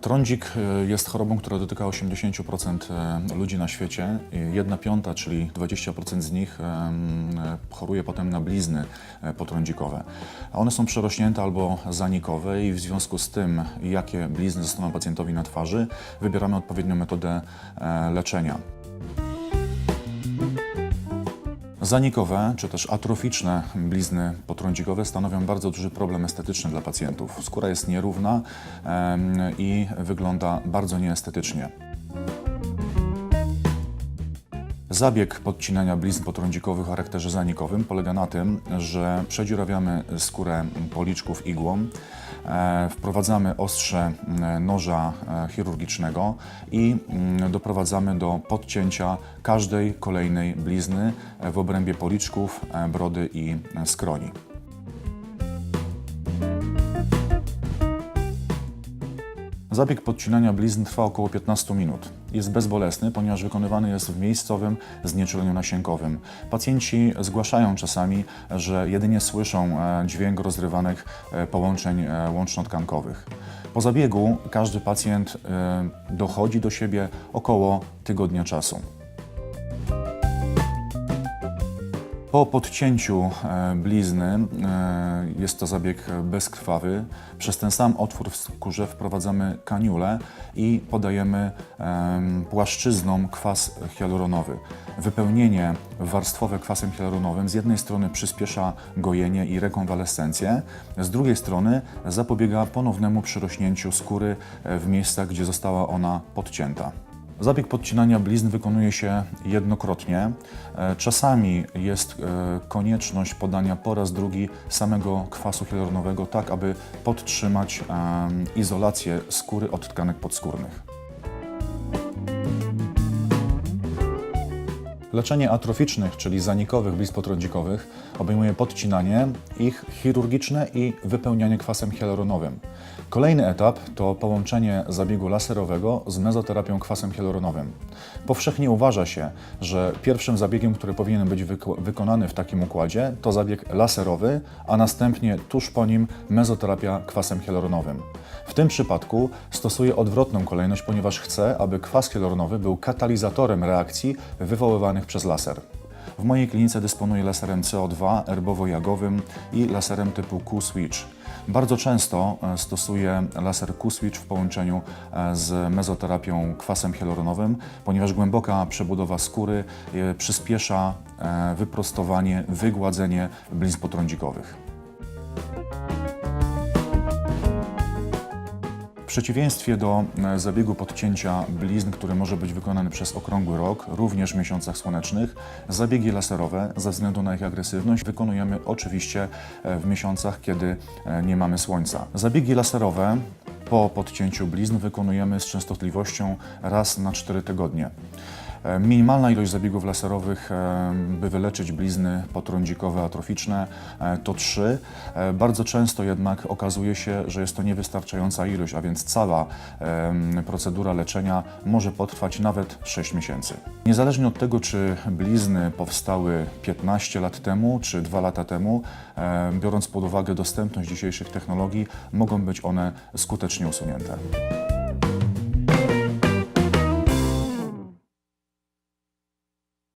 Trądzik e, jest chorobą, która dotyka 80% e, ludzi na świecie. I Jedna piąta, czyli 20% z nich e, choruje potem na blizny e, potrądzikowe. One są przerośnięte albo zanikowe i w związku z tym, jakie blizny zostaną pacjentowi na twarzy, wybieramy odpowiednią metodę e, leczenia. Zanikowe czy też atroficzne blizny potrądzikowe stanowią bardzo duży problem estetyczny dla pacjentów. Skóra jest nierówna i wygląda bardzo nieestetycznie. Zabieg podcinania blizn potrądzikowych o charakterze zanikowym polega na tym, że przedziurawiamy skórę policzków igłą, wprowadzamy ostrze m, noża e, chirurgicznego i mm, doprowadzamy do podcięcia każdej kolejnej blizny e, w obrębie policzków, e, brody i e, skroni. Zabieg podcinania blizn trwa około 15 minut. Jest bezbolesny, ponieważ wykonywany jest w miejscowym znieczuleniu nasiękowym. Pacjenci zgłaszają czasami, że jedynie słyszą e, dźwięk rozrywanych e, połączeń e, łączno-tkankowych. Po zabiegu każdy pacjent dochodzi do siebie około tygodnia czasu. Po podcięciu e, blizny e, jest to zabieg bezkrwawy. Przez ten sam otwór w skórze wprowadzamy kaniulę i podajemy em, płaszczyzną kwas hialuronowy. Wypełnienie warstwowe kwasem hialuronowym z jednej strony przyspiesza gojenie i rekonwalescencję, z drugiej strony zapobiega ponownemu przyrośnięciu skóry e, w miejscach, gdzie została ona podcięta. Zabieg podcinania blizn wykonuje się jednokrotnie. E, Czasami jest e, konieczność podania po raz drugi samego kwasu hialuronowego, tak aby podtrzymać izolację skóry od tkanek podskórnych. Leczenie atroficznych, czyli zanikowych blizn potrądzikowych, obejmuje podcinanie, ich chirurgiczne i wypełnianie kwasem hialuronowym. Kolejny etap to połączenie zabiegu laserowego z mezoterapią kwasem hialuronowym. Powszechnie uważa się, że pierwszym zabiegiem, który powinien być wyko- wykonany w takim układzie, to zabieg laserowy, a następnie tuż po nim mezoterapia kwasem hialuronowym. W tym przypadku stosuję odwrotną kolejność, ponieważ chcę, aby kwas hialuronowy był katalizatorem reakcji wywoływanych przez laser. W mojej klinice dysponuję laserem CO2 erbowo-jagowym i laserem typu Q-Switch. Bardzo często e, stosuję laser Q-Switch w połączeniu e, z mezoterapią kwasem hialuronowym, ponieważ głęboka przebudowa skóry e, przyspiesza wyprostowanie, wygładzenie blizn potrądzikowych. Przeciwieństwie do e, zabiegu podcięcia blizn, który może być wykonany przez okrągły rok, również w miesiącach słonecznych, zabiegi laserowe, ze względu na ich agresywność, wykonujemy oczywiście e, w miesiącach, kiedy e, nie mamy słońca. Zabiegi laserowe po podcięciu blizn wykonujemy z częstotliwością raz na 4 tygodnie. E, Minimalna ilość zabiegów laserowych, e, by wyleczyć blizny potrądzikowe, atroficzne, e, to 3. Bardzo często jednak okazuje się, że jest to niewystarczająca ilość, a więc cała procedura leczenia może potrwać nawet 6 miesięcy. Niezależnie od tego, czy blizny powstały 15 lat temu, czy 2 lata temu, biorąc pod uwagę dostępność dzisiejszych technologii, mogą być one skutecznie usunięte.